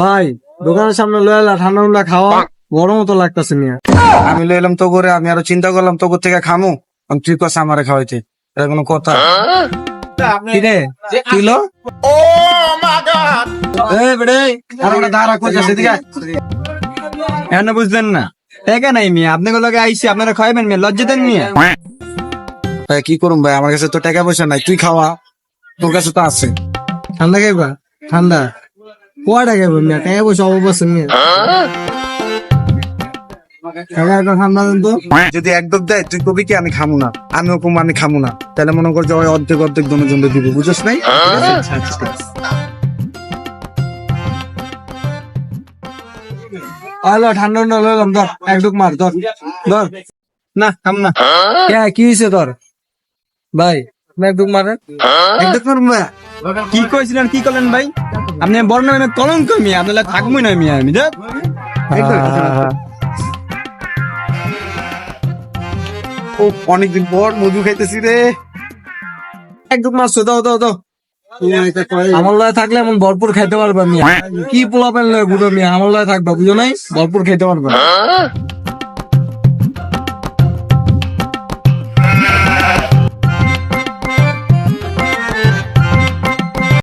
ভাই দোকানের সামনে লয়ে এলা ঠান্ডা ঠান্ডা খাওয়া গরম তো লাগতেছে নিয়ে। আমি লই এলাম তো করে আমি আরও চিন্তা করলাম তো থেকে খামু। তুই কস আমারে খাওয়াইতে এটা কোনো কথা। বেড়ে আর ওটা কই যাচ্ছে বুঝলেন না? নাই মিয়া লগে আপনারা খাইবেন মিয়া লজ্জা দেন মিয়া। ভাই কি করুম ভাই আমার কাছে তো টাকা পয়সা নাই তুই খাওয়া। তোর কাছে তো আছে। ঠান্ডা খাইবা? ঠান্ডা। কয়টা খাইবা মিয়া টাকা পয়সা অভাব আছে মিয়া ঠান্ডা যদি একদম দেয় তুই কবি কি? আমি খামু না। আমিও কম আমি খামু না। তাহলে মনে কর যে ওই অর্ধেক অর্ধেক দোনো জন দিব বুঝছ নাই? আলো ঠান্ডা ঠান্ডা লইলাম ধর এক ডুক মার ধর ধর। না খাম না। কে কি হয়েছে তোর? ভাই এক ডুক মারেন। একদম করুম ভাই কি কইছিলেন কি করলেন ভাই? আপনি বড় নামে কলঙ্ক মিয়া আপনার থাকবই না মিয়া আমি দেখ ও অনেকদিন পর মধু খাইতেছি রে। এক ডুক মারছো দাও দাও দাও। আমার লয় থাকলে এমন ভরপুর খাইতে পারবা মিয়া। কি পোলা পেন লয় মিয়া আমার লয় থাকবা বুঝো নাই? ভরপুর খাইতে পারবা